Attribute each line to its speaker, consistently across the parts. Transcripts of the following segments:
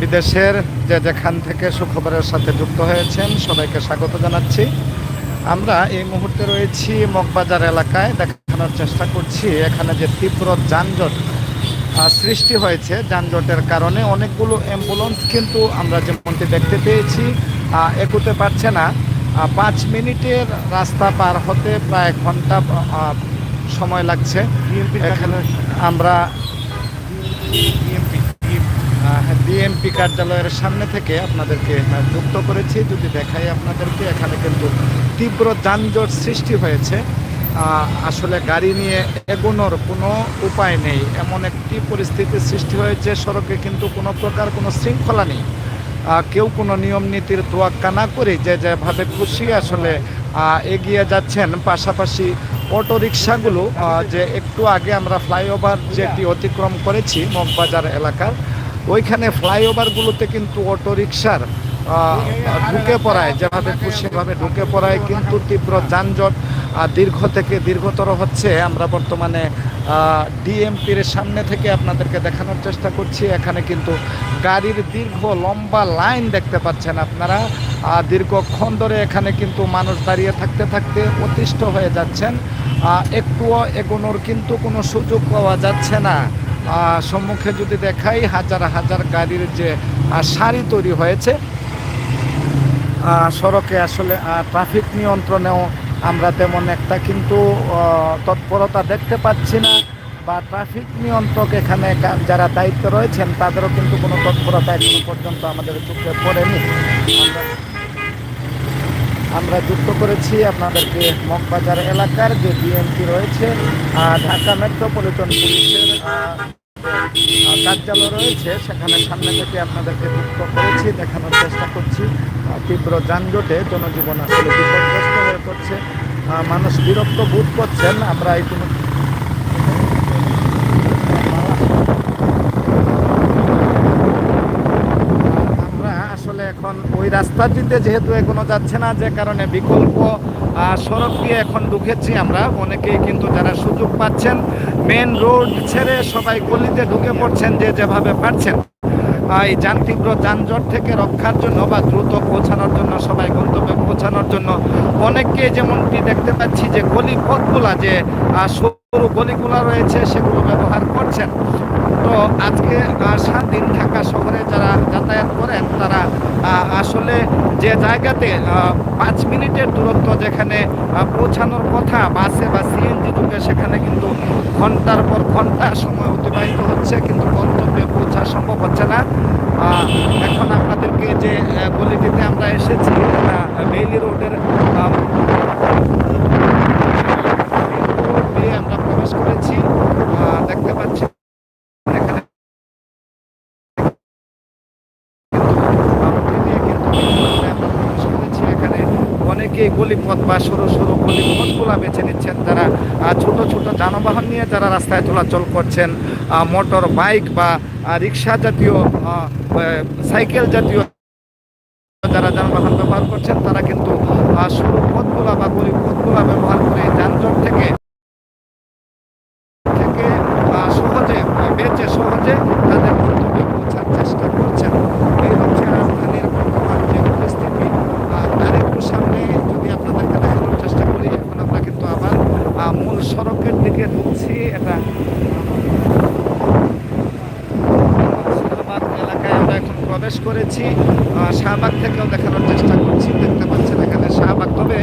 Speaker 1: বিদেশের যে যেখান থেকে সুখবরের সাথে যুক্ত হয়েছেন সবাইকে স্বাগত জানাচ্ছি। আমরা এই মুহূর্তে রয়েছি মগবাজার এলাকায়। দেখানোর চেষ্টা করছি এখানে যে তীব্র যানজট সৃষ্টি হয়েছে। যানজটের কারণে অনেকগুলো অ্যাম্বুলেন্স কিন্তু আমরা যেমনটি দেখতে পেয়েছি এগোতে পারছে না। পাঁচ মিনিটের রাস্তা পার হতে প্রায় ঘণ্টা সময় লাগছে। এখানে আমরা বিএমপি কার্যালয়ের সামনে থেকে আপনাদেরকে যুক্ত করেছি। যদি দেখাই আপনাদেরকে, এখানে কিন্তু তীব্র যানজট সৃষ্টি হয়েছে। আসলে গাড়ি নিয়ে এগোনোর কোনো উপায় নেই। এমন একটি পরিস্থিতির সৃষ্টি হয়েছে, সড়কে কিন্তু কোনো প্রকার কোনো শৃঙ্খলা নেই। কেউ কোনো নিয়ম নীতির তোয়াক্কা না করে যে যেভাবে খুশি আসলে এগিয়ে যাচ্ছেন। পাশাপাশি অটো রিক্সাগুলো যে একটু আগে আমরা ফ্লাইওভার যেটি অতিক্রম করেছি, মগবাজার এলাকার ওইখানে ফ্লাইওভারগুলোতে কিন্তু অটো রিক্সার ঢুকে পড়ায় যেভাবে খুশিভাবে ঢুকে পড়ায়, কিন্তু তীব্র যানজট। দীর্ঘ থেকে দীর্ঘতর হচ্ছে, আমরা বর্তমানে ডিএমপির সামনে থেকে আপনাদেরকে দেখানোর চেষ্টা করছি। এখানে কিন্তু গাড়ির দীর্ঘ লম্বা লাইন দেখতে পাচ্ছেন আপনারা। দীর্ঘক্ষণ ধরে এখানে কিন্তু মানুষ দাঁড়িয়ে থাকতে থাকতে অতিষ্ঠ হয়ে যাচ্ছেন। একটুও এগোনোর কিন্তু কোনো সুযোগ পাওয়া যাচ্ছে না। সম্মুখে যদি দেখাই, হাজার হাজার গাড়ির যে সারি তৈরি হয়েছে সড়কে আসলে ট্রাফিক নিয়ন্ত্রণেও আমরা তেমন একটা কিন্তু তৎপরতা দেখতে পাচ্ছি না বা ট্রাফিক নিয়ন্ত্রক এখানে যারা দায়িত্ব রয়েছেন, তাদেরও কিন্তু কোনো তৎপরতা এখনও পর্যন্ত আমাদের চোখে পড়েনি। আমরা- যুক্ত করেছি আপনাদেরকে মগবাজার এলাকার যে বিএমপি রয়েছে ঢাকা মেট্রোপলিটন পুলিশের কার্যালয় রয়েছে। সেখানে সামনে থেকে আপনাদেরকে যুক্ত করেছি, দেখানোর চেষ্টা করছি। তীব্র যানজটে জনজীবন আসলে বিপদগ্রস্ত হয়ে পড়ছে। মানুষ বিরক্ত বোধ করছেন। আমরা ইতিমধ্যে আমরা আসলে এখন ওই রাস্তাটিতে যেহেতু এখনও যাচ্ছে না, যে কারণে বিকল্প সড়ক দিয়ে এখন ঢুকেছি আমরা। অনেকেই কিন্তু যারা সুযোগ পাচ্ছেন মেন রোড ছেড়ে সবাই গলিতে ঢুকে পড়ছেন, যে যেভাবে পারছেন। এই যান তীব্র যানজট থেকে রক্ষার জন্য বা দ্রুত পৌঁছানোর জন্য, সবাই গন্তব্যে পৌঁছানোর জন্য অনেককে যেমনটি দেখতে পাচ্ছি যে গলি পথগুলা যে গলিগুলা রয়েছে, সেগুলো ব্যবহার করছেন। তো আজকে সাত দিন ঢাকা শহরে যারা যাতায়াত করেন, তারা আসলে যে জায়গাতে পাঁচ মিনিটের দূরত্ব যেখানে পৌঁছানোর কথা, বাসে বা সিএনজি ঢুকে সেখানে কিন্তু ঘণ্টার পর ঘণ্টা সময় অতিবাহিত হচ্ছে, কিন্তু গন্তব্যে পৌঁছা সম্ভব হচ্ছে না। এখন আপনাদেরকে যে গলিটিতে আমরা এসেছি বেইলি রোডের আহ, রোড দিয়ে আমরা প্রবেশ করেছি আহ, দেখতে পাচ্ছি এখানে কিন্তু দিয়ে কিন্তু আমরা প্রবেশ করেছি এখানে অনেকেই গলিপথ বা সরু সরু গলিপথগুলো বেছে নিচ্ছেন যারা ছোট ছোট যানবাহন নিয়ে যারা রাস্তায় চলাচল করছেন মোটর, বাইক বা রিক্সা জাতীয় সাইকেল জাতীয় যারা যানবাহন ব্যবহার করছেন, তারা কিন্তু সরু পথগুলা বা গরিব পথগুলা ব্যবহার করে যানজট থেকে আহ, সহজে আহ, বেঁচে সহজে তাদের গন্তব্যে পৌঁছার চেষ্টা করছেন এই হচ্ছে রাজধানীর বর্তমান যে পরিস্থিতি আহ, তার একটু সামনে যদি আপনাদেরকে দেখানোর চেষ্টা করি এখন আমরা কিন্তু আবার আহ, মূল সড়কের দিকে ঢুকছি এটা শাহবাগ এলাকায় আমরা এখন প্রবেশ আহ, শাহবাগ থেকেও দেখানোর চেষ্টা করছি দেখতে পাচ্ছেন এখানে শাহবাগ। তবে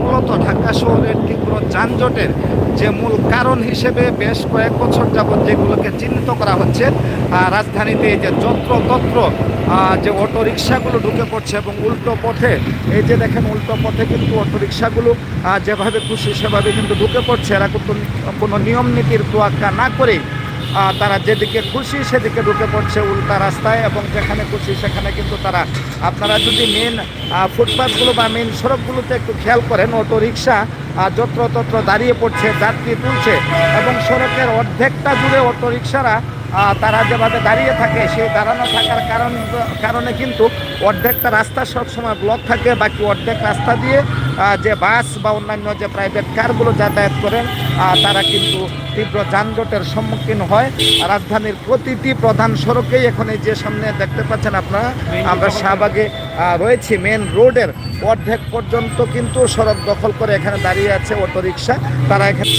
Speaker 1: মূলত ঢাকা শহরের তীব্র যানজটের যে মূল কারণ হিসেবে বেশ কয়েক বছর যাবৎ যেগুলোকে চিহ্নিত করা হচ্ছে রাজধানীতে এই যে যত্রতত্র যে অটো রিক্সাগুলো ঢুকে পড়ছে এবং উল্টো পথে এই যে দেখেন উল্টো পথে কিন্তু অটো রিক্সাগুলো যেভাবে খুশি সেভাবে কিন্তু ঢুকে পড়ছে। এরা কিন্তু কোনো নিয়ম নীতির তোয়াক্কা না করেই তারা যেদিকে খুশি সেদিকে ঢুকে পড়ছে উল্টা রাস্তায় এবং যেখানে খুশি সেখানে কিন্তু তারা, আপনারা যদি মেন ফুটপাথগুলো বা মেন সড়কগুলোতে একটু খেয়াল করেন অটো রিক্সা যত্রতত্র দাঁড়িয়ে পড়ছে, যাত্রী তুলছে এবং সড়কের অর্ধেকটা জুড়ে অটো রিক্সারা তারা যেভাবে দাঁড়িয়ে থাকে, সেই দাঁড়ানো থাকার কারণ, কারণে কিন্তু অর্ধেকটা রাস্তা সবসময় ব্লক থাকে। বাকি অর্ধেক রাস্তা দিয়ে যে বাস বা অন্যান্য যে প্রাইভেট কারগুলো যাতায়াত করেন তারা কিন্তু তীব্র যানজটের সম্মুখীন হয়। রাজধানীর প্রতিটি প্রধান সড়কেই এখন এই যে সামনে দেখতে পাচ্ছেন আপনারা, আমরা শাহবাগে রয়েছি মেন রোডের অর্ধেক পর্যন্ত কিন্তু সড়ক দখল করে এখানে দাঁড়িয়ে আছে অটোরিকশা। তারা এখানে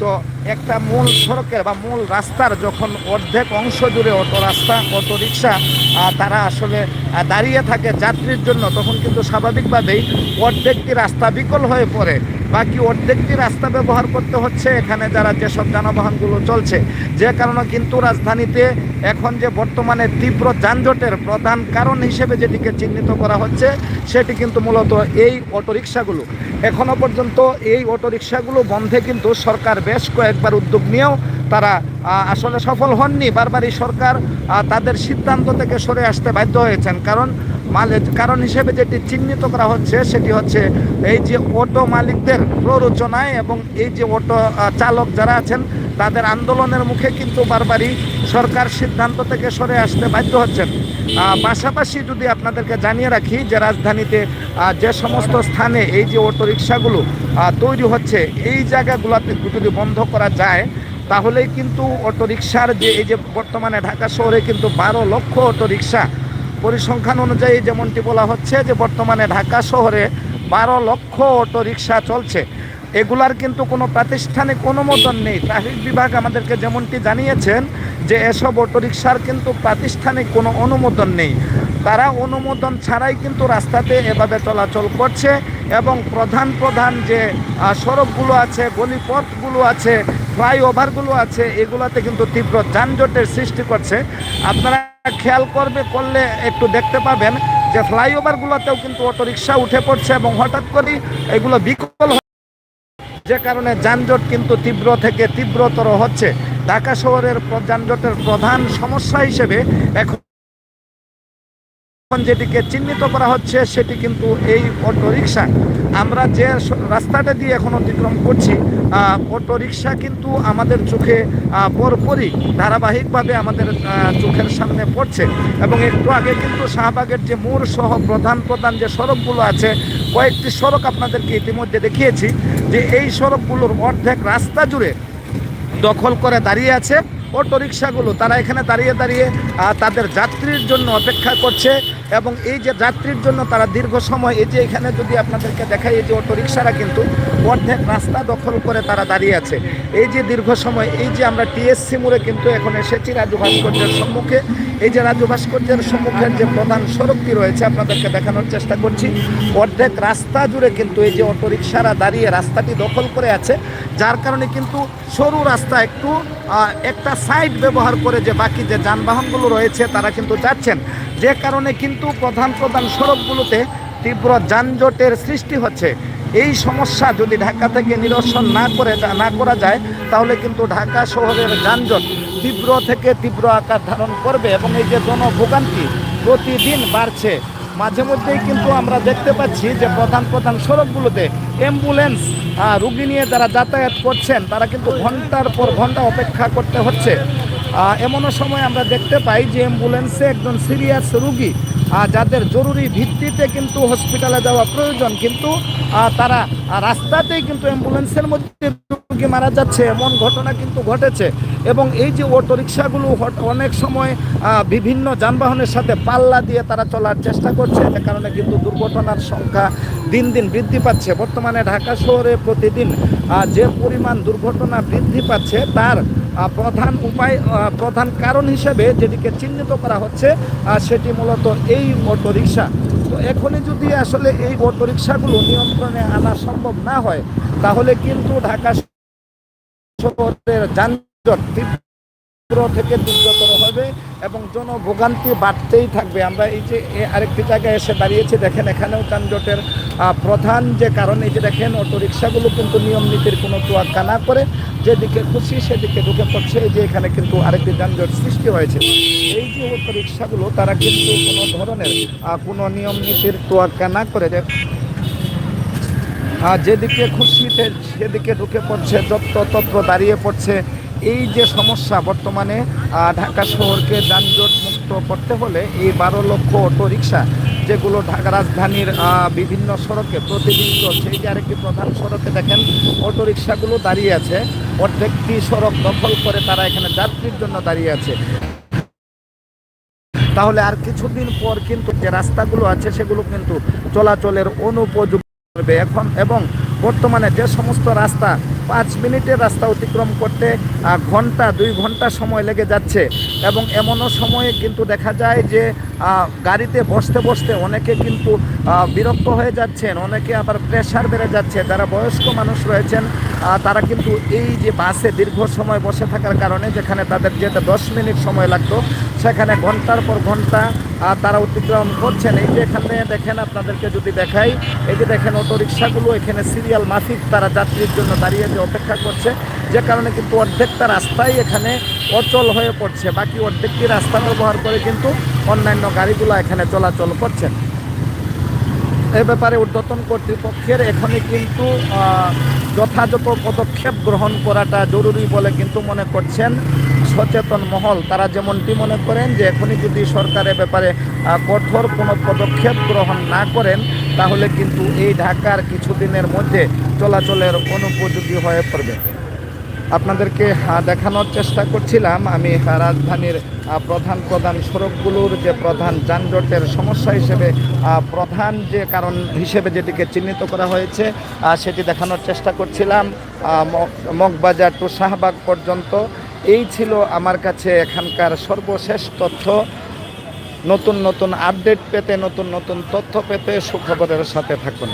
Speaker 1: তো একটা মূল সড়কের বা মূল রাস্তার যখন অর্ধেক অংশ জুড়ে অটো রাস্তা, অটোরিকশা তারা আসলে দাঁড়িয়ে থাকে যাত্রীর জন্য, তখন কিন্তু স্বাভাবিকভাবেই অর্ধেকটি রাস্তা বিকল হয়ে পড়ে। বাকি অর্ধেকটি রাস্তা ব্যবহার করতে হচ্ছে। এখানে যারা যেসব যানবাহনগুলো চলছে, যে কারণে কিন্তু রাজধানীতে এখন যে বর্তমানে তীব্র যানজটের প্রধান কারণ হিসেবে যেটিকে চিহ্নিত করা হচ্ছে, সেটি কিন্তু মূলত এই অটোরিকশাগুলো। এখনও পর্যন্ত এই অটোরিকশাগুলো বন্ধে কিন্তু সরকার বেশ কয়েকবার উদ্যোগ নিয়েও তারা আসলে সফল হননি। বারবারই সরকার তাদের সিদ্ধান্ত থেকে সরে আসতে বাধ্য হয়েছেন। কারণ মালিক কারণ হিসেবে যেটি চিহ্নিত করা হচ্ছে, সেটি হচ্ছে এই যে অটো মালিকদের প্ররোচনায় এবং এই যে অটো চালক যারা আছেন, তাদের আন্দোলনের মুখে কিন্তু বারবারই সরকার সিদ্ধান্ত থেকে সরে আসতে বাধ্য হচ্ছেন। পাশাপাশি যদি আপনাদেরকে জানিয়ে রাখি যে রাজধানীতে যে সমস্ত স্থানে এই যে অটোরিকশাগুলো তৈরি হচ্ছে, এই জায়গাগুলোতে যদি বন্ধ করা যায়, তাহলেই কিন্তু অটোরিকশার যে এই যে বর্তমানে ঢাকা শহরে কিন্তু বারো লক্ষ অটোরিকশা পরিসংখ্যান অনুযায়ী যেমনটি বলা হচ্ছে যে বর্তমানে ঢাকা শহরে বারো লক্ষ অটোরিকশা চলছে। এগুলার কিন্তু কোনো প্রাতিষ্ঠানিক অনুমোদন নেই। ট্রাফিক বিভাগ আমাদেরকে যেমনটি জানিয়েছেন যে এসব অটোরিকশার কিন্তু প্রাতিষ্ঠানিক কোনো অনুমোদন নেই। তারা অনুমোদন ছাড়াই কিন্তু রাস্তাতে এভাবে চলাচল করছে এবং প্রধান প্রধান যে সড়কগুলো আছে, গলিপথগুলো আছে, ফ্লাইওভারগুলো আছে, এগুলাতে কিন্তু তীব্র যানজটের সৃষ্টি করছে। আপনারা খেয়াল করবে, করলে একটু দেখতে পাবেন যে ফ্লাইওভারগুলোতেও কিন্তু অটোরিকশা উঠে পড়ছে এবং হঠাৎ করেই এগুলো বিকল যে কারণে যানজট কিন্তু তীব্র থেকে তীব্রতর হচ্ছে। ঢাকা শহরের যানজটের প্রধান সমস্যা হিসেবে এখন যেটিকে চিহ্নিত করা হচ্ছে সেটি কিন্তু এই অটো রিক্সা আমরা যে রাস্তাটা দিয়ে এখন অতিক্রম করছি আহ, অটো রিক্সা কিন্তু আমাদের চোখে পরপরই ধারাবাহিকভাবে আমাদের চোখের সামনে পড়ছে। এবং একটু আগে কিন্তু শাহবাগের যে মোড় সহ প্রধান প্রধান যে সড়কগুলো আছে কয়েকটি সড়ক আপনাদেরকে ইতিমধ্যে দেখিয়েছি যে এই সড়কগুলোর অর্ধেক রাস্তা জুড়ে দখল করে দাঁড়িয়ে আছে অটো রিক্সাগুলো তারা এখানে দাঁড়িয়ে দাঁড়িয়ে তাদের যাত্রীর জন্য অপেক্ষা করছে। এবং এই যে যাত্রীর জন্য তারা দীর্ঘ সময় এই যে এখানে যদি আপনাদেরকে দেখাই, এই যে অটো রিক্সারা কিন্তু অর্ধেক রাস্তা দখল করে তারা দাঁড়িয়ে আছে। এই যে দীর্ঘ সময়, এই যে আমরা টিএসসি মোড়ে কিন্তু এখন এসেছি রাজু ভাস্কর্যের সম্মুখে। এই যে রাজু ভাস্কর্যের সম্মুখের যে প্রধান সড়কটি রয়েছে, আপনাদেরকে দেখানোর চেষ্টা করছি। অর্ধেক রাস্তা জুড়ে কিন্তু এই যে অটো রিক্সারা দাঁড়িয়ে রাস্তাটি দখল করে আছে। যার কারণে কিন্তু সরু রাস্তা একটু একটা সাইড ব্যবহার করে যে বাকি যে যানবাহনগুলো রয়েছে, তারা কিন্তু যাচ্ছেন। যে কারণে কিন্তু প্রধান প্রধান সড়কগুলোতে তীব্র যানজটের সৃষ্টি হচ্ছে। এই সমস্যা যদি ঢাকা থেকে নিরসন না করে না করা যায়, তাহলে কিন্তু ঢাকা শহরের যানজট তীব্র থেকে তীব্র আকার ধারণ করবে এবং এই যে জনভোগান্তি প্রতিদিন বাড়ছে। মাঝে মধ্যেই কিন্তু আমরা দেখতে পাচ্ছি যে প্রধান প্রধান সড়কগুলোতে অ্যাম্বুলেন্স রুগী নিয়ে যারা যাতায়াত করছেন, তারা কিন্তু ঘণ্টার পর ঘণ্টা অপেক্ষা করতে হচ্ছে। এমনও সময় আমরা দেখতে পাই যে অ্যাম্বুলেন্সে একজন সিরিয়াস রুগী যাদের জরুরি ভিত্তিতে কিন্তু হসপিটালে যাওয়া প্রয়োজন, কিন্তু তারা রাস্তাতেই কিন্তু অ্যাম্বুলেন্সের মধ্যে রুগী মারা যাচ্ছে, এমন ঘটনা কিন্তু ঘটেছে। এবং এই যে অটো রিক্সাগুলো অনেক সময় বিভিন্ন যানবাহনের সাথে পাল্লা দিয়ে তারা চলার চেষ্টা করছে যে কারণে কিন্তু দুর্ঘটনার সংখ্যা দিন দিন বৃদ্ধি পাচ্ছে। বর্তমানে ঢাকা শহরে প্রতিদিন যে পরিমাণ দুর্ঘটনা বৃদ্ধি পাচ্ছে, তার প্রধান উপায় প্রধান কারণ হিসেবে যেদিকে চিহ্নিত করা হচ্ছে সেটি মূলত এই অটো রিক্সা তো এখনই যদি আসলে এই অটো রিক্সাগুলো নিয়ন্ত্রণে আনা সম্ভব না হয়, তাহলে কিন্তু ঢাকা শহরের যানজট থেকে তীব্রতর হবে এবং জনভোগান্তি বাড়তেই থাকবে। আমরা এই যে আরেকটি জায়গায় এসে দাঁড়িয়েছি, দেখেন এখানেও যানজটের প্রধান যে কারণ, এই যে দেখেন অটো রিক্সাগুলো কিন্তু নিয়ম নীতির কোনো তোয়াক্কা না করে যেদিকে খুশি সেদিকে ঢুকে পড়ছে। এই যে এখানে কিন্তু আরেকটি যানজট সৃষ্টি হয়েছে। এই যে অটো রিক্সাগুলো তারা কিন্তু কোনো ধরনের কোনো নিয়ম নীতির তোয়াক্কা না করে যেদিকে খুশিতে সেদিকে ঢুকে পড়ছে যত্র তত্র দাঁড়িয়ে পড়ছে। এই যে সমস্যা বর্তমানে ঢাকা শহরকে যানজট মুক্ত করতে হলে এই বারো লক্ষ অটো রিক্সা যেগুলো ঢাকা রাজধানীর বিভিন্ন সড়কে প্রতিদিন চলছে। এই যে আরেকটি প্রধান সড়কে দেখেন অটো রিক্সাগুলো দাঁড়িয়ে আছে। অর্ধেকটি সড়ক দখল করে তারা এখানে যাত্রীর জন্য দাঁড়িয়ে আছে। তাহলে আর কিছুদিন পর কিন্তু যে রাস্তাগুলো আছে, সেগুলো কিন্তু চলাচলের অনুপযুক্ত হবে। এখন এবং বর্তমানে যে সমস্ত রাস্তা পাঁচ মিনিটের রাস্তা অতিক্রম করতে ঘণ্টা, দুই ঘণ্টা সময় লেগে যাচ্ছে। এবং এমনও সময়ে কিন্তু দেখা যায় যে গাড়িতে বসতে বসতে অনেকে কিন্তু বিরক্ত হয়ে যাচ্ছেন, অনেকে আবার প্রেশার বেড়ে যাচ্ছে। যারা বয়স্ক মানুষ রয়েছেন তারা কিন্তু এই যে বাসে দীর্ঘ সময় বসে থাকার কারণে, যেখানে তাদের যেতে দশ মিনিট সময় লাগতো, সেখানে ঘণ্টার পর ঘণ্টা তারা অতিক্রম করছেন। এই যে এখানে দেখেন আপনাদেরকে যদি দেখাই, এই যে দেখেন অটো রিক্সাগুলো এখানে সিরিয়াল মাফিক, তারা যাত্রীর জন্য দাঁড়িয়ে যে অপেক্ষা করছে, যে কারণে কিন্তু অর্ধেকটা রাস্তাই এখানে অচল হয়ে পড়ছে। বাকি অর্ধেকটি রাস্তা ব্যবহার করে কিন্তু অন্যান্য গাড়িগুলো এখানে চলাচল করছেন এ ব্যাপারে ঊর্ধ্বতন কর্তৃপক্ষের এখনই কিন্তু যথাযথ পদক্ষেপ গ্রহণ করাটা জরুরি বলে কিন্তু মনে করছেন সচেতন মহল। তারা যেমনটি মনে করেন যে, এখনই যদি সরকার এ ব্যাপারে কঠোর কোনো পদক্ষেপ গ্রহণ না করেন, তাহলে কিন্তু এই ঢাকার কিছুদিনের মধ্যে চলাচলের অনুপযোগী হয়ে পড়বে। আপনাদেরকে দেখানোর চেষ্টা করছিলাম। আমি রাজধানীর প্রধান প্রধান সড়কগুলোর যে প্রধান যানজটের সমস্যা হিসেবে প্রধান যে কারণ হিসেবে যেটিকে চিহ্নিত করা হয়েছে সেটি দেখানোর চেষ্টা করছিলাম মগবাজার টু শাহবাগ পর্যন্ত। এই ছিল আমার কাছে এখানকার সর্বশেষ তথ্য। নতুন নতুন আপডেট পেতে, নতুন নতুন তথ্য পেতে সুখবরের সাথে থাকুন।